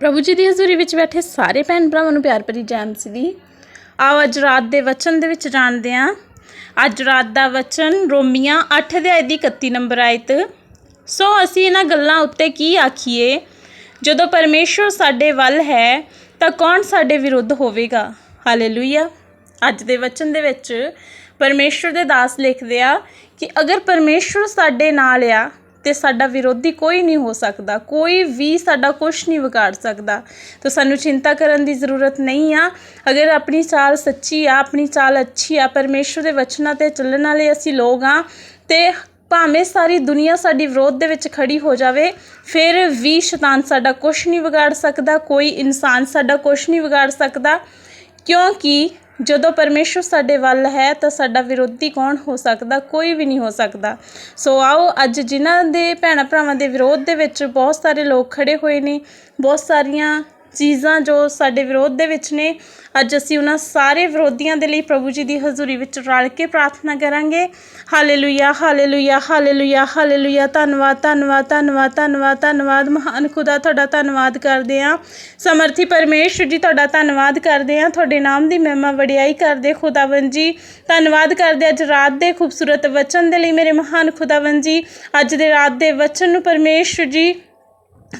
ਪ੍ਰਭੂ ਜੀ ਦੀ ਹਜ਼ੂਰੀ ਵਿੱਚ ਬੈਠੇ ਸਾਰੇ ਭੈਣ ਭਰਾਵਾਂ ਨੂੰ ਪਿਆਰ ਭਰੀ ਜੈ ਮਸੀਹ। ਦੀ ਆਓ ਅੱਜ ਰਾਤ ਦੇ ਵਚਨ ਦੇ ਵਿੱਚ ਜਾਣਦੇ ਹਾਂ। ਅੱਜ ਰਾਤ ਦਾ ਵਚਨ ਰੋਮੀਆਂ 8 ਅਧਿਆਇ ਦੀ 31 ਨੰਬਰ ਆਇਤ। ਸੋ ਅਸੀਂ ਇਹਨਾਂ ਗੱਲਾਂ ਉੱਤੇ ਕੀ ਆਖੀਏ? ਜਦੋਂ ਪਰਮੇਸ਼ਵਰ ਸਾਡੇ ਵੱਲ ਹੈ, ਤਾਂ ਕੌਣ ਸਾਡੇ ਵਿਰੁੱਧ ਹੋਵੇਗਾ? ਹਾਲੇਲੂਇਆ। ਅੱਜ ਦੇ ਵਚਨ ਦੇ ਵਿੱਚ ਪਰਮੇਸ਼ਵਰ ਦੇ ਦਾਸ ਲਿਖਦੇ ਆ ਕਿ ਅਗਰ ਪਰਮੇਸ਼ਵਰ ਸਾਡੇ ਨਾਲ ਆ ਤੇ ਸਾਡਾ ਵਿਰੋਧੀ ਕੋਈ ਨਹੀਂ ਹੋ ਸਕਦਾ, ਕੋਈ ਵੀ ਸਾਡਾ ਕੁਝ ਨਹੀਂ ਵਿਗਾੜ ਸਕਦਾ। ਤਾਂ ਸਾਨੂੰ ਚਿੰਤਾ ਕਰਨ ਦੀ ਜ਼ਰੂਰਤ ਨਹੀਂ ਆ। ਅਗਰ ਆਪਣੀ ਚਾਲ ਸੱਚੀ ਆ, ਆਪਣੀ ਚਾਲ ਅੱਛੀ ਆ, ਪਰਮੇਸ਼ਵਰ ਦੇ ਵਚਨਾਂ ਤੇ ਚੱਲਣ ਵਾਲੇ ਅਸੀਂ ਲੋਕ ਆ, ਤੇ ਭਾਵੇਂ ਸਾਰੀ ਦੁਨੀਆ ਸਾਡੀ ਵਿਰੋਧ ਦੇ ਵਿੱਚ ਖੜੀ ਹੋ ਜਾਵੇ, ਫਿਰ ਵੀ ਸ਼ੈਤਾਨ ਸਾਡਾ ਕੁਝ ਨਹੀਂ ਵਿਗਾੜ ਸਕਦਾ, ਕੋਈ ਇਨਸਾਨ ਸਾਡਾ ਕੁਝ ਨਹੀਂ ਵਿਗਾੜ ਸਕਦਾ। ਕਿਉਂਕਿ ਜਦੋਂ ਪਰਮੇਸ਼ਵਰ ਸਾਡੇ ਵੱਲ ਹੈ ਤਾਂ ਸਾਡਾ ਵਿਰੋਧੀ ਕੌਣ ਹੋ ਸਕਦਾ? ਕੋਈ ਵੀ ਨਹੀਂ ਹੋ ਸਕਦਾ। ਸੋ ਆਓ, ਅੱਜ ਜਿਨ੍ਹਾਂ ਦੇ ਭੈਣਾਂ ਭਰਾਵਾਂ ਦੇ ਵਿਰੋਧ ਦੇ ਵਿੱਚ ਬਹੁਤ ਸਾਰੇ ਲੋਕ ਖੜੇ ਹੋਏ ਨੇ। ਬਹੁਤ ਸਾਰੀਆਂ ਚੀਜ਼ਾਂ ਜੋ ਸਾਡੇ ਵਿਰੋਧ ਦੇ ਵਿੱਚ ਨੇ ਅੱਜ ਅਸੀਂ ਉਹਨਾਂ ਸਾਰੇ ਵਿਰੋਧੀਆਂ ਦੇ ਲਈ ਪ੍ਰਭੂ ਜੀ ਦੀ ਹਜ਼ੂਰੀ ਵਿੱਚ ਰਲ ਕੇ ਪ੍ਰਾਰਥਨਾ ਕਰਾਂਗੇ। Hallelujah hallelujah hallelujah hallelujah. ਧੰਨਵਾਦ ਧੰਨਵਾਦ ਧੰਨਵਾਦ ਧੰਨਵਾਦ ਧੰਨਵਾਦ। ਮਹਾਨ ਖੁਦਾ, ਤੁਹਾਡਾ ਧੰਨਵਾਦ ਕਰਦੇ ਹਾਂ। ਸਮਰਥੀ ਪਰਮੇਸ਼ਰ ਜੀ, ਤੁਹਾਡਾ ਧੰਨਵਾਦ ਕਰਦੇ ਹਾਂ। ਤੁਹਾਡੇ ਨਾਮ ਦੀ ਮਹਿਮਾ ਵਡਿਆਈ ਕਰਦੇ ਖੁਦਾਵੰ ਜੀ। ਧੰਨਵਾਦ ਕਰਦੇ ਅੱਜ ਰਾਤ ਦੇ ਖੂਬਸੂਰਤ ਵਚਨ ਦੇ ਲਈ ਮੇਰੇ ਮਹਾਨ ਖੁਦਾਵੰ ਜੀ। ਅੱਜ ਦੇ ਰਾਤ ਦੇ ਵਚਨ ਨੂੰ ਪਰਮੇਸ਼ਰ ਜੀ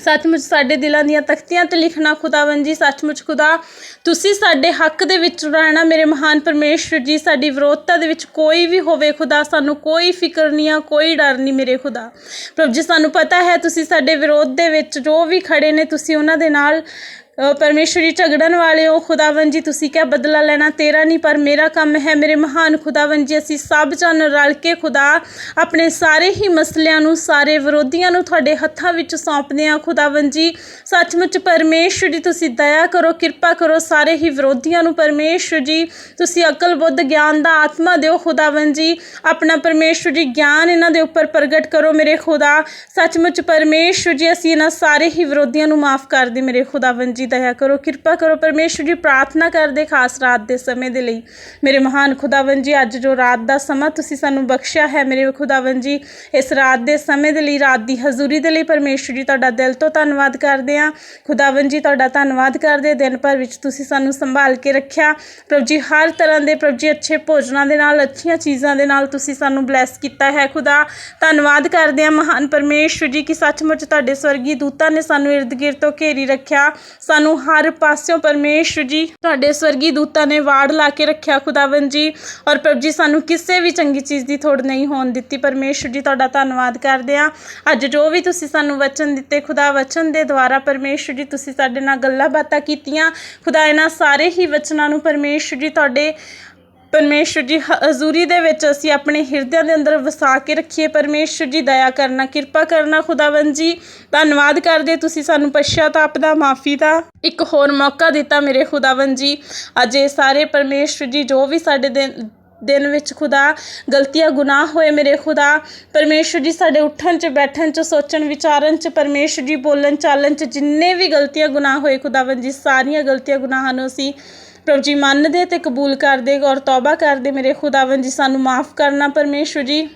ਸੱਚਮੁੱਚ ਸਾਡੇ ਦਿਲਾਂ ਦੀਆਂ ਤਖਤੀਆਂ ਤੇ ਲਿਖਣਾ ਖੁਦਾਵੰ ਜੀ, ਸੱਚਮੁੱਚ ਖੁਦਾ, ਤੁਸੀਂ ਸਾਡੇ ਹੱਕ ਦੇ ਵਿੱਚ ਰਹਿਣਾ ਮੇਰੇ ਮਹਾਨ ਪਰਮੇਸ਼ਵਰ ਜੀ, ਸਾਡੀ ਵਿਰੋਧਤਾ ਦੇ ਵਿੱਚ ਕੋਈ ਵੀ ਹੋਵੇ ਖੁਦਾ, ਸਾਨੂੰ ਕੋਈ ਫਿਕਰ ਨਹੀਂ ਆ, ਕੋਈ ਡਰ ਨਹੀਂ ਮੇਰੇ ਖੁਦਾ। ਪ੍ਰਭ ਜੀ, ਸਾਨੂੰ ਪਤਾ ਹੈ ਤੁਸੀਂ ਸਾਡੇ ਵਿਰੋਧ ਦੇ ਵਿੱਚ ਜੋ ਵੀ ਖੜੇ ਨੇ, ਤੁਸੀਂ ਉਹਨਾਂ ਦੇ ਨਾਲ ਅ, ਪਰਮੇਸ਼ਵਰੀ ਝਗੜਨ ਵਾਲੇ ਹੋ ਖੁਦਾਵੰ ਜੀ ਤੁਸੀਂ ਕਿਆ ਬਦਲਾ ਲੈਣਾ? ਤੇਰਾ ਨਹੀਂ ਪਰ ਮੇਰਾ ਕੰਮ ਹੈ ਮੇਰੇ ਮਹਾਨ ਖੁਦਾਵੰ ਜੀ। ਅਸੀਂ ਸਭ ਜਨ ਰਲ ਕੇ ਖੁਦਾ ਆਪਣੇ ਸਾਰੇ ਹੀ ਮਸਲਿਆਂ ਨੂੰ ਸਾਰੇ ਵਿਰੋਧੀਆਂ ਨੂੰ ਤੁਹਾਡੇ ਹੱਥਾਂ ਵਿੱਚ ਸੌਂਪਦੇ ਹਾਂ ਖੁਦਾਵੰ ਜੀ। ਸੱਚਮੁੱਚ ਪਰਮੇਸ਼ਵਰ ਜੀ ਤੁਸੀਂ ਦਇਆ ਕਰੋ ਕਿਰਪਾ ਕਰੋ ਸਾਰੇ ਹੀ ਵਿਰੋਧੀਆਂ ਨੂੰ ਪਰਮੇਸ਼ਵਰ ਜੀ। ਤੁਸੀਂ ਅਕਲ ਬੁੱਧ ਗਿਆਨ ਦਾ ਆਤਮਾ ਦਿਓ ਖੁਦਾਵੰ ਜੀ। ਆਪਣਾ ਪਰਮੇਸ਼ਵਰ ਜੀ ਗਿਆਨ ਇਹਨਾਂ ਦੇ ਉੱਪਰ ਪ੍ਰਗਟ ਕਰੋ ਮੇਰੇ ਖੁਦਾ। ਸੱਚਮੁੱਚ ਪਰਮੇਸ਼ਵਰ ਜੀ ਅਸੀਂ ਇਹਨਾਂ ਸਾਰੇ ਹੀ ਵਿਰੋਧੀਆਂ ਨੂੰ ਮਾਫ ਕਰ ਦੇ ਮੇਰੇ ਖੁਦਾਵੰ ਜੀ। ਦਇਆ ਕਰੋ, ਕਿਰਪਾ ਕਰੋ ਪਰਮੇਸ਼ਵਰ ਜੀ, ਪ੍ਰਾਰਥਨਾ ਕਰਦੇ ਖਾਸ ਰਾਤ ਦੇ ਸਮੇਂ ਦੇ ਲਈ। ਮੇਰੇ ਮਹਾਨ ਖੁਦਾਵੰ ਜੀ, ਅੱਜ ਜੋ ਰਾਤ ਦਾ ਸਮਾਂ ਤੁਸੀਂ ਸਾਨੂੰ ਬਖਸ਼ਿਆ ਹੈ, ਮੇਰੇ ਖੁਦਾਵੰ ਜੀ, ਇਸ ਰਾਤ ਦੇ ਸਮੇਂ ਦੇ ਲਈ, ਰਾਤ ਦੀ ਹਜ਼ੂਰੀ ਦੇ ਲਈ ਪਰਮੇਸ਼ਵਰ ਜੀ, ਤੁਹਾਡਾ ਦਿਲ ਤੋਂ ਧੰਨਵਾਦ ਕਰਦੇ ਹਾਂ। ਖੁਦਾਵੰ ਜੀ, ਤੁਹਾਡਾ ਧੰਨਵਾਦ ਕਰਦੇ ਦਿਨ ਭਰ ਵਿੱਚ ਤੁਸੀਂ ਸਾਨੂੰ ਸੰਭਾਲ ਕੇ ਰੱਖਿਆ। ਪ੍ਰਭ ਜੀ, ਹਰ ਤਰ੍ਹਾਂ ਦੇ ਪ੍ਰਭ ਜੀ, ਅੱਛੇ ਭੋਜਨਾਂ ਦੇ ਨਾਲ, ਅੱਛੀਆਂ ਚੀਜ਼ਾਂ ਦੇ ਨਾਲ ਤੁਸੀਂ ਸਾਨੂੰ ਬਲੈਸ ਕੀਤਾ ਹੈ। ਖੁਦਾ, ਧੰਨਵਾਦ ਕਰਦੇ ਹਾਂ। ਮਹਾਨ ਪਰਮੇਸ਼ਵਰ ਜੀ, ਕਿ ਸੱਚਮੁੱਚ ਤੁਹਾਡੇ ਸਵਰਗੀ ਦੂਤਾਂ ਨੇ ਸਾਨੂੰ ਇਰਦ ਗਿਰਦ ਤੋਂ ਘੇਰੀ ਰੱਖਿਆ। ਸਾਨੂੰ ਹਰ ਪਾਸਿਓਂ ਪਰਮੇਸ਼ਵਰ ਜੀ, ਤੁਹਾਡੇ ਸਵਰਗੀ ਦੂਤਾਂ ਨੇ ਵਾੜ ਲਾ ਕੇ ਰੱਖਿਆ ਖੁਦਾਵੰ ਜੀ ਔਰ ਪ੍ਰਭੂ ਜੀ, ਸਾਨੂੰ ਕਿਸੇ ਵੀ ਚੰਗੀ ਚੀਜ਼ ਦੀ ਥੋੜ ਨਹੀਂ ਹੋਣ ਦਿੱਤੀ। ਪਰਮੇਸ਼ਵਰ ਜੀ, ਤੁਹਾਡਾ ਧੰਨਵਾਦ ਕਰਦੇ ਹਾਂ। ਅੱਜ ਜੋ ਵੀ ਤੁਸੀਂ ਸਾਨੂੰ ਵਚਨ ਦਿੱਤੇ, ਖੁਦਾ ਵਚਨ ਦੇ ਦੁਆਰਾ ਪਰਮੇਸ਼ਵਰ ਜੀ, ਤੁਸੀਂ ਸਾਡੇ ਨਾਲ ਗੱਲਾਂ ਬਾਤਾਂ ਕੀਤੀਆਂ। ਖੁਦਾ, ਇਹਨਾਂ ਸਾਰੇ ਹੀ ਵਚਨਾਂ ਨੂੰ ਪਰਮੇਸ਼ਵਰ ਜੀ, ਤੁਹਾਡੇ ਪਰਮੇਸ਼ਵਰ ਜੀ, ਹ- ਹਜ਼ੂਰੀ ਦੇ ਵਿੱਚ ਅਸੀਂ ਆਪਣੇ ਹਿਰਦਿਆਂ ਦੇ ਅੰਦਰ ਵਸਾ ਕੇ ਰੱਖੀਏ। ਪਰਮੇਸ਼ਵਰ ਜੀ, ਦਇਆ ਕਰਨਾ, ਕਿਰਪਾ ਕਰਨਾ ਖੁਦਾਵੰ ਜੀ। ਧੰਨਵਾਦ ਕਰਦੇ ਤੁਸੀਂ ਸਾਨੂੰ ਪਛਤਾਪ ਦਾ ਮਾਫੀ ਦਾ। ਇੱਕ ਹੋਰ ਮੌਕਾ ਦਿੱਤਾ ਮੇਰੇ ਖੁਦਾਵੰ ਜੀ। ਅੱਜ ਇਹ ਸਾਰੇ ਪਰਮੇਸ਼ਵਰ ਜੀ, ਜੋ ਵੀ ਸਾਡੇ ਦਿਨ ਦਿਨ ਵਿੱਚ ਖੁਦਾ, ਗਲਤੀਆਂ, ਗੁਨਾਹ ਹੋਏ ਮੇਰੇ ਖੁਦਾ ਪਰਮੇਸ਼ਵਰ ਜੀ, ਸਾਡੇ ਉੱਠਣ 'ਚ, ਬੈਠਣ 'ਚ, ਸੋਚਣ, ਵਿਚਾਰਨ 'ਚ ਪਰਮੇਸ਼ਵਰ ਜੀ, ਬੋਲਣ, ਚਾਲਣ 'ਚ, ਜਿੰਨੇ ਵੀ ਗਲਤੀਆਂ, ਗੁਨਾਹ ਹੋਏ ਖੁਦਾਵੰ ਜੀ, ਸਾਰੀਆਂ ਗਲਤੀਆਂ, ਗੁਨਾਹਾਂ ਨੂੰ ਅਸੀਂ ਪ੍ਰਭੂ ਜੀ ਮੰਨਦੇ ਤੇ ਕਬੂਲ ਕਰਦੇ ਔਰ ਤੌਬਾ ਕਰਦੇ, ਮੇਰੇ ਖੁਦਾਵੰ ਜੀ, ਸਾਨੂੰ ਮਾਫ ਕਰਨਾ ਪਰਮੇਸ਼ਵਰ ਜੀ।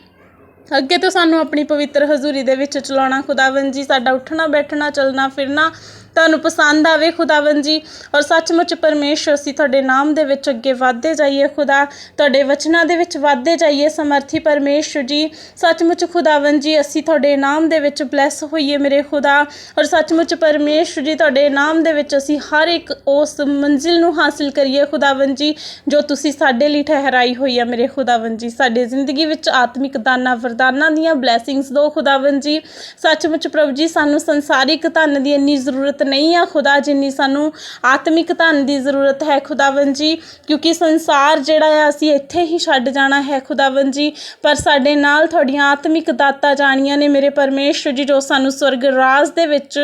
ਅੱਗੇ ਤੋਂ ਸਾਨੂੰ ਆਪਣੀ ਪਵਿੱਤਰ ਹਜ਼ੂਰੀ ਦੇ ਵਿੱਚ ਚਲਾਉਣਾ ਖੁਦਾਵੰ ਜੀ, ਸਾਡਾ ਉੱਠਣਾ, ਬੈਠਣਾ, ਚੱਲਣਾ, ਫਿਰਨਾ ਤੁਹਾਨੂੰ ਪਸੰਦ ਆਵੇ ਖੁਦਾਵੰ ਜੀ ਔਰ ਸੱਚਮੁੱਚ ਪਰਮੇਸ਼ਵਰ ਅਸੀਂ ਤੁਹਾਡੇ ਨਾਮ ਦੇ ਵਿੱਚ ਅੱਗੇ ਵਧਦੇ ਜਾਈਏ ਖੁਦਾ, ਤੁਹਾਡੇ ਵਚਨਾਂ ਦੇ ਵਿੱਚ ਵਧਦੇ ਜਾਈਏ ਸਮਰਥੀ ਪਰਮੇਸ਼ਵਰ ਜੀ। ਸੱਚਮੁੱਚ ਖੁਦਾਵੰ ਜੀ, ਅਸੀਂ ਤੁਹਾਡੇ ਨਾਮ ਦੇ ਵਿੱਚ ਬਲੈਸ ਹੋਈਏ ਮੇਰੇ ਖੁਦਾ ਔਰ ਸੱਚਮੁੱਚ ਪਰਮੇਸ਼ਵਰ ਜੀ, ਤੁਹਾਡੇ ਨਾਮ ਦੇ ਵਿੱਚ ਅਸੀਂ ਹਰ ਇੱਕ ਉਸ ਮੰਜ਼ਿਲ ਨੂੰ ਹਾਸਿਲ ਕਰੀਏ ਖੁਦਾਵੰ ਜੀ, ਜੋ ਤੁਸੀਂ ਸਾਡੇ ਲਈ ਠਹਿਰਾਈ ਹੋਈ ਹੈ ਮੇਰੇ ਖੁਦਾਵੰ ਜੀ। ਸਾਡੇ ਜ਼ਿੰਦਗੀ ਵਿੱਚ ਆਤਮਿਕ ਦਾਨਾਂ ਵਰਦਾਨਾਂ ਦੀਆਂ ਬਲੇਸਿੰਗਸ ਦੋ ਖੁਦਾਵੰ ਜੀ। ਸੱਚਮੁੱਚ ਪ੍ਰਭੂ ਜੀ, ਸਾਨੂੰ ਸੰਸਾਰਿਕ ਧਨ ਦੀ ਇੰਨੀ ਜ਼ਰੂਰਤ ਨਹੀਂ ਆ ਖੁਦਾ, ਜਿੰਨੀ ਸਾਨੂੰ ਆਤਮਿਕ ਧਨ ਦੀ ਜ਼ਰੂਰਤ ਹੈ ਖੁਦਾਵੰ ਜੀ, ਕਿਉਂਕਿ ਸੰਸਾਰ ਜਿਹੜਾ ਆ, ਅਸੀਂ ਇੱਥੇ ਹੀ ਛੱਡ ਜਾਣਾ ਹੈ ਖੁਦਾਵੰ ਜੀ, ਪਰ ਸਾਡੇ ਨਾਲ ਤੁਹਾਡੀਆਂ ਆਤਮਿਕ ਦਾਤਾਂ ਜਾਣੀਆਂ ਨੇ ਮੇਰੇ ਪਰਮੇਸ਼ਰ ਜੀ, ਜੋ ਸਾਨੂੰ ਸਵਰਗ ਰਾਜ ਦੇ ਵਿੱਚ,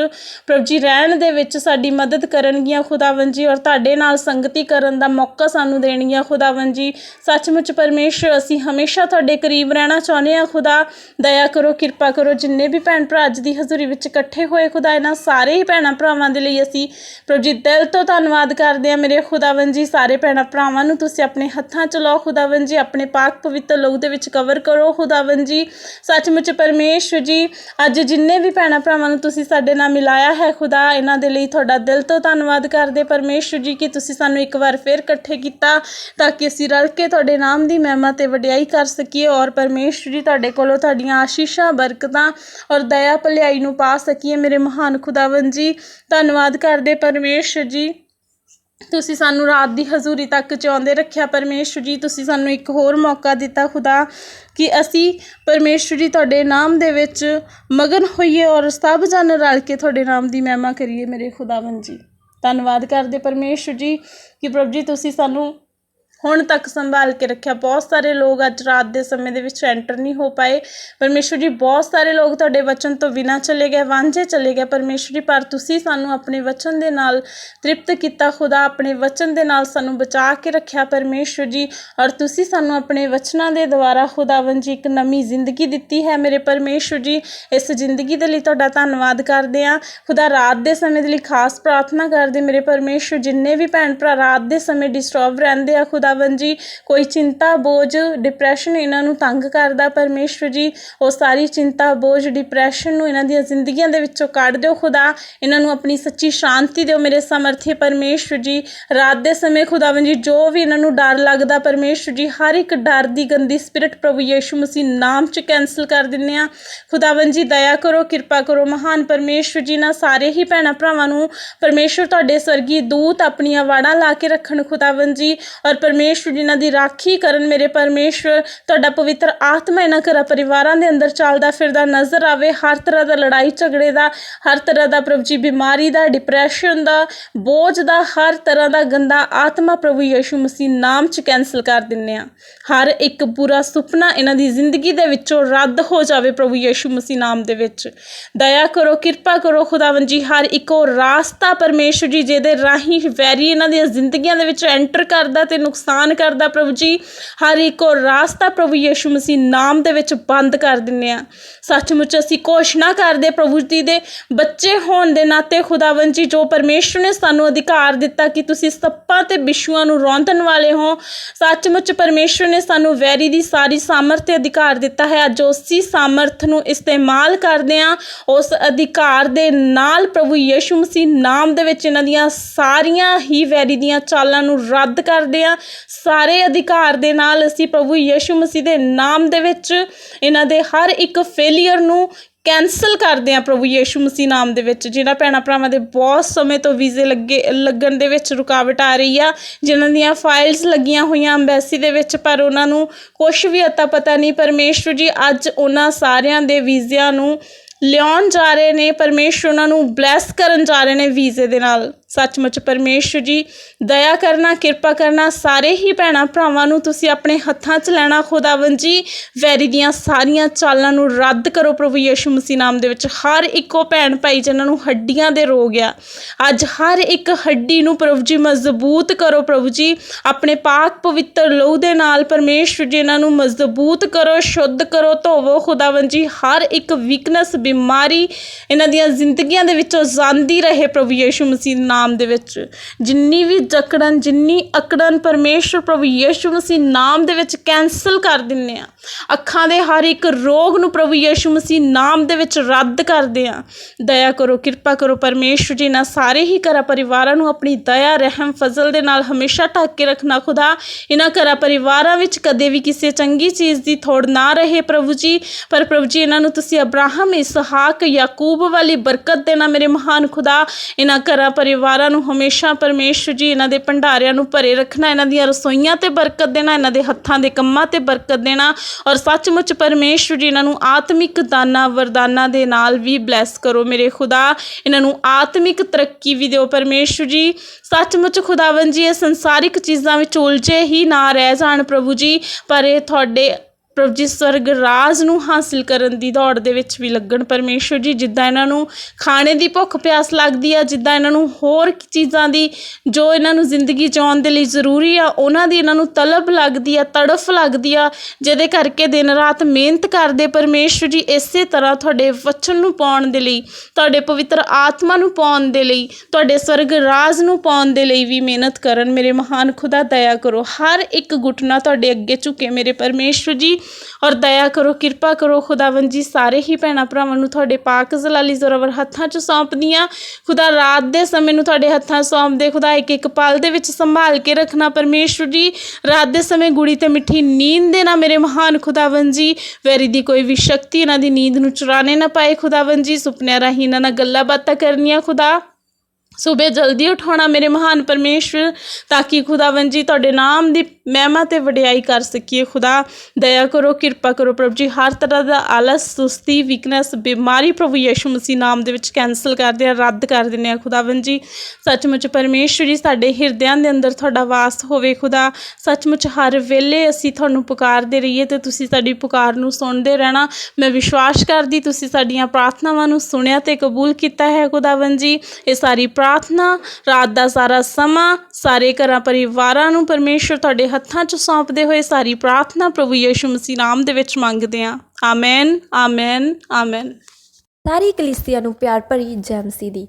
ਪ੍ਰਭ ਜੀ ਰਹਿਣ ਦੇ ਵਿੱਚ ਸਾਡੀ ਮਦਦ ਕਰਨਗੀਆਂ ਖੁਦਾਵੰ ਜੀ, ਔਰ ਤੁਹਾਡੇ ਨਾਲ ਸੰਗਤੀ ਕਰਨ ਦਾ ਮੌਕਾ ਸਾਨੂੰ ਦੇਣਗੀਆਂ ਖੁਦਾਵੰ ਜੀ। ਸੱਚਮੁੱਚ ਪਰਮੇਸ਼ਰ, ਅਸੀਂ ਹਮੇਸ਼ਾ ਤੁਹਾਡੇ ਕਰੀਬ ਰਹਿਣਾ ਚਾਹੁੰਦੇ ਹਾਂ ਖੁਦਾ। ਦਇਆ ਕਰੋ, ਕਿਰਪਾ ਕਰੋ, ਜਿੰਨੇ ਵੀ ਭੈਣ ਭਰਾ ਅੱਜ ਦੀ ਹਜ਼ੂਰੀ ਵਿੱਚ ਇਕੱਠੇ ਹੋਏ ਖੁਦਾ, ਇਹਨਾਂ ਸਾਰੇ ਹੀ ਭੈਣਾਂ ਭਰਾ ਭਰਾਵਾਂ ਦੇ ਲਈ ਅਸੀਂ ਪ੍ਰਭੂ ਜੀ ਦਿਲ ਤੋਂ ਧੰਨਵਾਦ ਕਰਦੇ ਹਾਂ। ਮੇਰੇ ਖੁਦਾਵੰਦ ਜੀ, ਸਾਰੇ ਭੈਣਾਂ ਭਰਾਵਾਂ ਨੂੰ ਤੁਸੀਂ ਆਪਣੇ ਹੱਥਾਂ 'ਚ ਲਓ ਖੁਦਾਵੰਦ ਜੀ, ਆਪਣੇ ਪਾਕ ਪਵਿੱਤਰ ਲਹੂ ਦੇ ਵਿੱਚ ਕਵਰ ਕਰੋ ਖੁਦਾਵੰਦ ਜੀ। ਸੱਚਮੁੱਚ ਪਰਮੇਸ਼ਵਰ ਜੀ, ਅੱਜ ਜਿੰਨੇ ਵੀ ਭੈਣਾਂ ਭਰਾਵਾਂ ਨੂੰ ਤੁਸੀਂ ਸਾਡੇ ਨਾਲ ਮਿਲਾਇਆ ਹੈ ਖੁਦਾ, ਇਹਨਾਂ ਦੇ ਲਈ ਤੁਹਾਡਾ ਦਿਲ ਤੋਂ ਧੰਨਵਾਦ ਕਰਦੇ ਪਰਮੇਸ਼ਵਰ ਜੀ, ਕਿ ਤੁਸੀਂ ਸਾਨੂੰ ਇੱਕ ਵਾਰ ਫਿਰ ਇਕੱਠੇ ਕੀਤਾ ਤਾਂ ਕਿ ਅਸੀਂ ਰਲ ਕੇ ਤੁਹਾਡੇ ਨਾਮ ਦੀ ਮਹਿਮਾ ਤੇ ਵਡਿਆਈ ਕਰ ਸਕੀਏ ਔਰ ਪਰਮੇਸ਼ਵਰ ਜੀ, ਤੁਹਾਡੇ ਕੋਲੋਂ ਤੁਹਾਡੀਆਂ ਆਸ਼ੀਸ਼ਾਂ, ਬਰਕਤਾਂ ਔਰ ਦਇਆ ਭਲਾਈ ਨੂੰ ਪਾ ਸਕੀਏ। ਮੇਰੇ ਮਹਾਨ ਖੁਦਾਵੰਦ ਜੀ ਧੰਨਵਾਦ ਕਰਦੇ ਪਰਮੇਸ਼ਵਰ ਜੀ। ਤੁਸੀਂ ਸਾਨੂੰ ਰਾਤ ਦੀ ਹਜ਼ੂਰੀ ਤੱਕ ਚਾਹੁੰਦੇ ਰੱਖਿਆ ਪਰਮੇਸ਼ਵਰ ਜੀ। ਤੁਸੀਂ ਸਾਨੂੰ ਇੱਕ ਹੋਰ ਮੌਕਾ ਦਿੱਤਾ ਖੁਦਾ, ਕਿ ਅਸੀਂ ਪਰਮੇਸ਼ਵਰ ਜੀ ਤੁਹਾਡੇ ਨਾਮ ਦੇ ਵਿੱਚ ਮਗਨ ਹੋਈਏ ਔਰ ਸਭ ਜਨ ਰਲ ਕੇ ਤੁਹਾਡੇ ਨਾਮ ਦੀ ਮਹਿਮਾ ਕਰੀਏ ਮੇਰੇ ਖੁਦਾਵੰਦ ਜੀ। ਧੰਨਵਾਦ ਕਰਦੇ ਪਰਮੇਸ਼ਵਰ ਜੀ, ਕਿ ਪ੍ਰਭੂ ਜੀ ਤੁਸੀਂ ਸਾਨੂੰ ਹੁਣ ਤੱਕ ਸੰਭਾਲ ਕੇ ਰੱਖਿਆ। ਬਹੁਤ ਸਾਰੇ ਲੋਕ ਅੱਜ ਰਾਤ ਦੇ ਸਮੇਂ ਦੇ ਵਿੱਚ ਐਂਟਰ ਨਹੀਂ ਹੋ ਪਾਏ। ਪਰਮੇਸ਼ਵਰ ਜੀ, ਬਹੁਤ ਸਾਰੇ ਲੋਕ ਤੁਹਾਡੇ ਵਚਨ ਤੋਂ ਬਿਨਾਂ ਚਲੇ ਗਏ, ਵਾਂਝੇ ਚਲੇ ਗਏ। ਪਰਮੇਸ਼ਵਰ ਜੀ, ਪਰ ਤੁਸੀਂ ਸਾਨੂੰ ਆਪਣੇ ਵਚਨ ਦੇ ਨਾਲ ਤ੍ਰਿਪਤ ਕੀਤਾ, ਖੁਦਾ ਆਪਣੇ ਵਚਨ ਦੇ ਨਾਲ ਸਾਨੂੰ ਬਚਾ ਕੇ ਰੱਖਿਆ। ਪਰਮੇਸ਼ਵਰ ਜੀ, ਔਰ ਤੁਸੀਂ ਸਾਨੂੰ ਆਪਣੇ ਵਚਨਾਂ ਦੇ ਦੁਆਰਾ ਖੁਦਾਵੰਦ ਜੀ ਇੱਕ ਨਵੀਂ ਜ਼ਿੰਦਗੀ ਦਿੱਤੀ ਹੈ। ਮੇਰੇ ਪਰਮੇਸ਼ਵਰ ਜੀ, ਇਸ ਜ਼ਿੰਦਗੀ ਦੇ ਲਈ ਤੁਹਾਡਾ ਧੰਨਵਾਦ ਕਰਦੇ ਹਾਂ। ਖੁਦਾ ਰਾਤ ਦੇ ਸਮੇਂ ਦੇ ਲਈ ਖਾਸ ਪ੍ਰਾਰਥਨਾ ਕਰਦੇ ਮੇਰੇ ਪਰਮੇਸ਼ਵਰ, ਜਿੰਨੇ ਵੀ ਭੈਣ ਭਰਾ ਰਾਤ ਦੇ ਸਮੇਂ ਡਿਸਟਰਬ ਰਹਿੰਦੇ ਆ, ਖੁਦਾ ਖੁਦਾਵੰਦ ਜੀ, ਕੋਈ ਚਿੰਤਾ, ਬੋਝ ਡਿਪਰੈਸ਼ਨ ਇਹਨਾਂ ਨੂੰ ਤੰਗ ਕਰਦਾ ਪਰਮੇਸ਼ਵਰ ਜੀ, ਉਹ ਸਾਰੀ ਚਿੰਤਾ, ਬੋਝ ਡਿਪਰੈਸ਼ਨ ਨੂੰ ਇਹਨਾਂ ਦੀਆਂ ਜ਼ਿੰਦਗੀਆਂ ਦੇ ਵਿੱਚੋਂ ਕੱਢ ਦਿਓ ਖੁਦਾ। ਇਹਨਾਂ ਨੂੰ ਆਪਣੀ ਸੱਚੀ ਸ਼ਾਂਤੀ ਦਿਓ ਮੇਰੇ ਸਮਰਥੀ ਪਰਮੇਸ਼ਵਰ ਜੀ। ਰਾਤ ਦੇ ਸਮੇਂ ਖੁਦਾਵੰਦ ਜੀ, ਜੋ ਵੀ ਇਹਨਾਂ ਨੂੰ ਡਰ ਲੱਗਦਾ ਪਰਮੇਸ਼ਵਰ ਜੀ, ਹਰ ਇੱਕ ਡਰ ਦੀ ਗੰਦੀ ਸਪਿਰਿਟ ਪ੍ਰਭੂ ਯੇਸ਼ੂ ਮਸੀਹ ਨਾਮ 'ਚ ਕੈਨਸਲ ਕਰ ਦਿੰਦੇ ਆ ਖੁਦਾਵੰਦ ਜੀ, ਦਇਆ ਕਰੋ, ਕਿਰਪਾ ਕਰੋ, ਮਹਾਨ ਪਰਮੇਸ਼ਵਰ ਜੀ ਨਾਲ ਸਾਰੇ ਹੀ ਭੈਣਾਂ ਭਰਾਵਾਂ ਨੂੰ ਪਰਮੇਸ਼ਵਰ ਤੁਹਾਡੇ ਸਵਰਗੀ ਦੂਤ ਆਪਣੀਆਂ ਵਾੜਾਂ ਲਾ ਕੇ ਰੱਖਣ ਖੁਦਾਵੰਦ ਜੀ, ਔਰ ਪਰਮੇਸ਼ਵਰ ਜੀ ਨਾਲ ਦੀ ਰਾਖੀ ਕਰਨ ਮੇਰੇ ਪਰਮੇਸ਼ਵਰ ਤੁਹਾਡਾ ਪਵਿੱਤਰ ਆਤਮਾ ਇਹਨਾਂ ਘਰਾਂ ਪਰਿਵਾਰਾਂ ਦੇ ਅੰਦਰ ਚੱਲਦਾ ਫਿਰਦਾ ਨਜ਼ਰ ਆਵੇ। ਹਰ ਤਰ੍ਹਾਂ ਦਾ ਲੜਾਈ ਝਗੜੇ ਦਾ, ਹਰ ਤਰ੍ਹਾਂ ਦਾ ਪ੍ਰਭੂ ਜੀ ਬਿਮਾਰੀ ਦਾ ਡਿਪਰੈਸ਼ਨ ਦਾ, ਬੋਝ ਦਾ, ਹਰ ਤਰ੍ਹਾਂ ਦਾ ਗੰਦਾ ਆਤਮਾ ਪ੍ਰਭੂ ਯੀਸ਼ੂ ਮਸੀਹ ਨਾਮ 'ਚ ਕੈਨਸਲ ਕਰ ਦਿੰਨੇ ਆ ਹਰ ਇੱਕ ਬੁਰਾ ਸੁਪਨਾ ਇਹਨਾਂ ਦੀ ਜ਼ਿੰਦਗੀ ਦੇ ਵਿੱਚੋਂ ਰੱਦ ਹੋ ਜਾਵੇ ਪ੍ਰਭੂ ਯੀਸ਼ੂ ਮਸੀਹ ਨਾਮ ਦੇ ਵਿੱਚ। ਦਇਆ ਕਰੋ, ਕਿਰਪਾ ਕਰੋ, ਖੁਦਾਵੰਦ ਜੀ, ਹਰ ਇੱਕੋ ਰਾਸਤਾ ਪਰਮੇਸ਼ਵਰ ਜੀ ਜਿਹਦੇ ਰਾਹੀਂ ਵੈਰੀ ਇਹਨਾਂ ਦੀਆਂ ਜ਼ਿੰਦਗੀਆਂ ਦੇ ਵਿੱਚ ਐਂਟਰ ਕਰਦਾ ਤੇ ਨੁਕਸਾਨ ਕਰਦਾ ਪ੍ਰਭੂ ਜੀ। ਹਰ ਇੱਕੋ ਰਾਸਤਾ ਪ੍ਰਭੂ ਯੀਸ਼ੂ ਮਸੀਹ ਨਾਮ ਦੇ ਵਿੱਚ ਬੰਦ ਕਰ ਦਿੰਨੇ ਆ ਸੱਚਮੁੱਚ ਅਸੀਂ ਘੋਸ਼ਣਾ ਕਰਦੇ ਪ੍ਰਭੂ ਜੀ ਦੇ ਬੱਚੇ ਹੋਣ ਦੇ ਨਾਤੇ ਖੁਦਾਵੰਦ ਜੀ, ਜੋ ਪਰਮੇਸ਼ਵਰ ਨੇ ਸਾਨੂੰ ਅਧਿਕਾਰ ਦਿੱਤਾ ਕਿ ਤੁਸੀਂ ਸੱਪਾਂ ਤੇ ਬਿਸ਼ੂਆਂ ਨੂੰ ਰੌਂਦਣ ਵਾਲੇ ਹੋ। ਸੱਚਮੁੱਚ ਪਰਮੇਸ਼ਵਰ ਨੇ ਸਾਨੂੰ ਵੈਰੀ ਦੀ ਸਾਰੀ ਸਾਮਰਥ ਤੇ ਅਧਿਕਾਰ ਦਿੱਤਾ ਹੈ। ਅੱਜ ਉਸੇ ਸਾਮਰਥ ਨੂੰ ਇਸਤੇਮਾਲ ਕਰਦੇ ਆ ਉਸ ਅਧਿਕਾਰ ਦੇ ਨਾਲ ਪ੍ਰਭੂ ਯੀਸ਼ੂ ਮਸੀਹ ਨਾਮ ਦੇ ਵਿੱਚ ਇਹਨਾਂ ਦੀਆਂ ਸਾਰੀਆਂ ਹੀ ਵੈਰੀ ਦੀਆਂ ਚਾਲਾਂ ਨੂੰ ਰੱਦ ਕਰਦੇ ਆ ਸਾਰੇ ਅਧਿਕਾਰ ਦੇ ਨਾਲ ਅਸੀਂ ਪ੍ਰਭੂ ਯੀਸ਼ੂ ਮਸੀਹ ਦੇ ਨਾਮ ਦੇ ਵਿੱਚ ਇਹਨਾਂ ਦੇ ਹਰ ਇੱਕ ਫੇਲਿਅਰ ਨੂੰ ਕੈਨਸਲ ਕਰਦੇ ਆ ਪ੍ਰਭੂ ਯੇਸ਼ੂ ਮਸੀਹ ਨਾਮ ਦੇ ਵਿੱਚ ਜਿਨ੍ਹਾਂ ਭੈਣਾਂ ਭਰਾਵਾਂ ਦੇ ਬਹੁਤ ਸਮੇਂ ਤੋਂ ਵੀਜ਼ੇ ਲੱਗੇ, ਲੱਗਣ ਦੇ ਵਿੱਚ ਰੁਕਾਵਟ ਆ ਰਹੀ ਆ, ਜਿਨ੍ਹਾਂ ਦੀਆਂ ਫਾਈਲਸ ਲੱਗੀਆਂ ਹੋਈਆਂ ਅੰਬੈਸੀ ਦੇ ਵਿੱਚ, ਪਰ ਉਹਨਾਂ ਨੂੰ ਕੁਝ ਵੀ ਅਤਾ ਪਤਾ ਨਹੀਂ, ਪਰਮੇਸ਼ਵਰ ਜੀ ਅੱਜ ਉਹਨਾਂ ਸਾਰਿਆਂ ਦੇ ਵੀਜ਼ਿਆਂ ਨੂੰ ਲਿਆਉਣ ਜਾ ਰਹੇ ਨੇ ਪਰਮੇਸ਼ਵਰ ਉਹਨਾਂ ਨੂੰ ਬਲੈਸ ਕਰਨ ਜਾ ਰਹੇ ਨੇ ਵੀਜ਼ੇ ਦੇ ਨਾਲ। ਸੱਚਮੁੱਚ ਪਰਮੇਸ਼ਵਰ ਜੀ, ਦਇਆ ਕਰਨਾ, ਕਿਰਪਾ ਕਰਨਾ, ਸਾਰੇ ਹੀ ਭੈਣਾਂ ਭਰਾਵਾਂ ਨੂੰ ਤੁਸੀਂ ਆਪਣੇ ਹੱਥਾਂ 'ਚ ਲੈਣਾ, ਖੁਦਾਵੰਦ ਜੀ। ਵੈਰੀ ਦੀਆਂ ਸਾਰੀਆਂ ਚਾਲਾਂ ਨੂੰ ਰੱਦ ਕਰੋ ਪ੍ਰਭੂ ਯੀਸ਼ੂ ਮਸੀਹ ਨਾਮ ਦੇ ਵਿੱਚ। ਹਰ ਇੱਕੋ ਭੈਣ ਭਾਈ ਜਿਨ੍ਹਾਂ ਨੂੰ ਹੱਡੀਆਂ ਦੇ ਰੋਗ ਆ, ਅੱਜ ਹਰ ਇੱਕ ਹੱਡੀ ਨੂੰ ਪ੍ਰਭੂ ਜੀ ਮਜ਼ਬੂਤ ਕਰੋ ਪ੍ਰਭੂ ਜੀ। ਆਪਣੇ ਪਾਕ ਪਵਿੱਤਰ ਲਹੂ ਦੇ ਨਾਲ ਪਰਮੇਸ਼ਵਰ ਜੀ ਇਹਨਾਂ ਨੂੰ ਮਜ਼ਬੂਤ ਕਰੋ, ਸ਼ੁੱਧ ਕਰੋ, ਧੋਵੋ, ਖੁਦਾਵੰਦ ਜੀ। ਹਰ ਇੱਕ ਵੀਕਨੈਸ ਬਿਮਾਰੀ ਇਹਨਾਂ ਦੀਆਂ ਜ਼ਿੰਦਗੀਆਂ ਦੇ ਵਿੱਚੋਂ ਜਾਂਦੀ ਰਹੇ ਪ੍ਰਭੂ ਯੀਸ਼ੂ ਮਸੀਹ ਨਾਮ ਦੇ ਵਿੱਚ। ਜਿੰਨੀ ਵੀ ਜਕੜਨ, ਜਿੰਨੀ ਅਕੜਨ ਪਰਮੇਸ਼ਵਰ ਪ੍ਰਭੂ ਯੀਸ਼ੂ ਮਸੀਹ ਨਾਮ ਦੇ ਵਿੱਚ ਕੈਨਸਲ ਕਰ ਦਿੰਨੇ ਆ ਅੱਖਾਂ ਦੇ ਹਰ ਇੱਕ ਰੋਗ ਨੂੰ ਪ੍ਰਭੂ ਯੀਸ਼ੂ ਮਸੀਹ ਨਾਮ ਦੇ ਵਿੱਚ ਰੱਦ ਕਰਦੇ ਆ ਦਇਆ ਕਰੋ, ਕਿਰਪਾ ਕਰੋ ਪਰਮੇਸ਼ਵਰ ਜੀ ਨਾਲ ਸਾਰੇ ਹੀ ਘਰਾਂ ਪਰਿਵਾਰਾਂ ਨੂੰ ਆਪਣੀ ਦਇਆ, ਰਹਿਮ, ਫਜ਼ਲ ਦੇ ਨਾਲ ਹਮੇਸ਼ਾ ਢੱਕ ਕੇ ਰੱਖਣਾ ਖੁਦਾ। ਇਹਨਾਂ ਘਰਾਂ ਪਰਿਵਾਰਾਂ ਵਿੱਚ ਕਦੇ ਵੀ ਕਿਸੇ ਚੰਗੀ ਚੀਜ਼ ਦੀ ਥੋੜ ਨਾ ਰਹੇ ਪ੍ਰਭੂ ਜੀ। ਪਰ ਪ੍ਰਭੂ ਜੀ, ਇਹਨਾਂ ਨੂੰ ਤੁਸੀਂ ਅਬਰਾਹਮ ਇਸ ਇਸਹਾਕ, ਯਾਕੂਬ ਵਾਲੀ ਬਰਕਤ ਦੇਣਾ ਮੇਰੇ ਮਹਾਨ ਖੁਦਾ, ਇਹਨਾਂ ਘਰਾਂ ਪਰਿਵਾਰਾਂ ਨੂੰ ਹਮੇਸ਼ਾ ਪਰਮੇਸ਼ਵਰ ਜੀ, ਇਹਨਾਂ ਦੇ ਭੰਡਾਰਿਆਂ ਨੂੰ ਭਰੇ ਰੱਖਣਾ, ਇਹਨਾਂ ਦੀਆਂ ਰਸੋਈਆਂ ਤੇ ਬਰਕਤ ਦੇਣਾ, ਇਹਨਾਂ ਦੇ ਹੱਥਾਂ ਦੇ ਕੰਮਾਂ ਤੇ ਬਰਕਤ ਦੇਣਾ ਔਰ ਸੱਚਮੁੱਚ ਪਰਮੇਸ਼ਵਰ ਜੀ, ਇਹਨਾਂ ਨੂੰ ਆਤਮਿਕ ਦਾਨਾਂ, ਵਰਦਾਨਾਂ ਦੇ ਨਾਲ ਵੀ ਬਲੈਸ ਕਰੋ ਮੇਰੇ ਖੁਦਾ, ਇਹਨਾਂ ਨੂੰ ਆਤਮਿਕ ਤਰੱਕੀ ਵੀ ਦਿਓ ਪਰਮੇਸ਼ਵਰ ਜੀ। ਸੱਚਮੁੱਚ ਖੁਦਾਵੰਦ ਜੀ, ਇਹ ਸੰਸਾਰਿਕ ਚੀਜ਼ਾਂ ਵਿੱਚ ਉਲਝੇ ਹੀ ਨਾ ਰਹਿ ਜਾਣ ਪ੍ਰਭੂ ਜੀ, ਪਰ ਇਹ ਤੁਹਾਡੇ ਪ੍ਰਭੂ ਜੀ, ਸਵਰਗ ਰਾਜ ਨੂੰ ਹਾਸਿਲ ਕਰਨ ਦੀ ਦੌੜ ਦੇ ਵਿੱਚ ਵੀ ਲੱਗਣ ਪਰਮੇਸ਼ਵਰ ਜੀ, ਜਿੱਦਾਂ ਇਹਨਾਂ ਨੂੰ ਖਾਣੇ ਦੀ ਭੁੱਖ ਪਿਆਸ ਲੱਗਦੀ ਆ, ਜਿੱਦਾਂ ਇਹਨਾਂ ਨੂੰ ਹੋਰ ਚੀਜ਼ਾਂ ਦੀ ਜੋ ਇਹਨਾਂ ਨੂੰ ਜ਼ਿੰਦਗੀ ਜਿਉਣ ਦੇ ਲਈ ਜ਼ਰੂਰੀ ਆ, ਉਹਨਾਂ ਦੀ ਇਹਨਾਂ ਨੂੰ ਤਲਬ ਲੱਗਦੀ ਆ, ਤੜਫ ਲੱਗਦੀ ਆ, ਜਿਹਦੇ ਕਰਕੇ ਦਿਨ ਰਾਤ ਮਿਹਨਤ ਕਰਦੇ ਪਰਮੇਸ਼ਵਰ ਜੀ, ਇਸੇ ਤਰ੍ਹਾਂ ਤੁਹਾਡੇ ਵਚਨ ਨੂੰ ਪਾਉਣ ਦੇ ਲਈ, ਤੁਹਾਡੇ ਪਵਿੱਤਰ ਆਤਮਾ ਨੂੰ ਪਾਉਣ ਦੇ ਲਈ, ਤੁਹਾਡੇ ਸਵਰਗ ਰਾਜ ਨੂੰ ਪਾਉਣ ਦੇ ਲਈ ਵੀ ਮਿਹਨਤ ਕਰਨ ਮੇਰੇ ਮਹਾਨ ਖੁਦਾ, ਦਇਆ ਕਰੋ। ਹਰ ਇੱਕ ਘੁਟਨਾ ਤੁਹਾਡੇ ਅੱਗੇ ਝੁਕੇ ਮੇਰੇ ਪਰਮੇਸ਼ਵਰ ਜੀ ਔਰ ਦਇਆ ਕਰੋ, ਕਿਰਪਾ ਕਰੋ, ਖੁਦਾਵੰਦ ਜੀ, ਸਾਰੇ ਹੀ ਭੈਣਾਂ ਭਰਾਵਾਂ ਨੂੰ ਤੁਹਾਡੇ ਪਾਕ ਜ਼ਲਾਲੀ ਜ਼ੋਰਾਵਰ ਹੱਥਾਂ 'ਚ ਸੌਂਪਦੀਆਂ। ਖੁਦਾ ਰਾਤ ਦੇ ਸਮੇਂ ਨੂੰ ਤੁਹਾਡੇ ਹੱਥਾਂ ਸੌਂਪਦੇ, ਖੁਦਾ ਇੱਕ ਇੱਕ ਪਲ ਦੇ ਵਿੱਚ ਸੰਭਾਲ ਕੇ ਰੱਖਣਾ। ਪਰਮੇਸ਼ਵਰ ਜੀ, ਰਾਤ ਦੇ ਸਮੇਂ ਗੁੜੀ ਤੇ ਮਿੱਠੀ ਨੀਂਦ ਦੇਣਾ ਮੇਰੇ ਮਹਾਨ ਖੁਦਾਵੰਦ ਜੀ। ਵੈਰੀ ਦੀ ਕੋਈ ਵੀ ਸ਼ਕਤੀ ਇਹਨਾਂ ਦੀ ਨੀਂਦ ਨੂੰ ਚੁਰਾਣੇ ਨਾ ਪਾਏ, ਖੁਦਾਵੰਦ ਜੀ, ਸੁਪਨਿਆਂ ਰਾਹੀਂ ਇਹਨਾਂ ਨਾਲ ਗੱਲਾਂ ਬਾਤਾਂ ਕਰਨੀਆਂ, ਖੁਦਾ। ਸਵੇਰ ਜਲਦੀ ਉਠਾਉਣਾ ਮੇਰੇ ਮਹਾਨ ਪਰਮੇਸ਼ਵਰ ਤਾਂ ਕਿ ਖੁਦਾਵੰਦ ਜੀ, ਤੁਹਾਡੇ ਨਾਮ ਦੀ ਮਹਿਮਾ ਤੇ ਵਡਿਆਈ ਕਰ ਸਕੀਏ। ਖੁਦਾ ਦਇਆ ਕਰੋ, ਕਿਰਪਾ ਕਰੋ ਪ੍ਰਭੂ ਜੀ। ਹਰ ਤਰ੍ਹਾਂ ਦਾ ਆਲਸ, ਸੁਸਤੀ ਵੀਕਨੈਸ ਬਿਮਾਰੀ ਪ੍ਰਭੂ ਯਿਸੂ ਮਸੀਹ ਨਾਮ ਦੇ ਵਿੱਚ ਕੈਨਸਲ ਕਰਦੇ ਆ ਰੱਦ ਕਰ ਦਿੰਦੇ ਆ ਖੁਦਾਵੰਦ ਜੀ, ਸੱਚਮੁੱਚ ਪਰਮੇਸ਼ਵਰ ਜੀ ਸਾਡੇ ਹਿਰਦਿਆਂ ਦੇ ਅੰਦਰ ਤੁਹਾਡਾ ਵਾਸ ਹੋਵੇ। ਖੁਦਾ, ਸੱਚਮੁੱਚ ਹਰ ਵੇਲੇ ਅਸੀਂ ਤੁਹਾਨੂੰ ਪੁਕਾਰਦੇ ਰਹੀਏ ਤੇ ਤੁਸੀਂ ਸਾਡੀ ਪੁਕਾਰ ਨੂੰ ਸੁਣਦੇ ਰਹਿਣਾ। ਮੈਂ ਵਿਸ਼ਵਾਸ ਕਰਦੀ, ਤੁਸੀਂ ਸਾਡੀਆਂ ਪ੍ਰਾਰਥਨਾਵਾਂ ਨੂੰ ਸੁਣਿਆ ਤੇ ਕਬੂਲ ਕੀਤਾ ਹੈ। ਖੁਦਾਵੰਦ ਜੀ, ਇਹ ਸਾਰੀ ਪ੍ਰਾਰਥਨਾ, ਰਾਤ ਦਾ ਸਾਰਾ ਸਮਾਂ, ਸਾਰੇ ਘਰਾਂ ਪਰਿਵਾਰਾਂ ਨੂੰ ਪਰਮੇਸ਼ਵਰ ਤੁਹਾਡੇ ਹੱਥਾਂ 'ਚ ਸੌਂਪਦੇ ਹੋਏ ਸਾਰੀ ਪ੍ਰਾਰਥਨਾ ਪ੍ਰਭੂ ਯਿਸੂ ਮਸੀਹ ਨਾਮ ਦੇ ਵਿੱਚ ਮੰਗਦੇ ਹਾਂ। Amen amen amen. ਸਾਰੀ ਕਲੀਸਿਆ ਨੂੰ ਪਿਆਰ ਭਰੀ ਜੈ ਮਸੀਹ ਦੀ।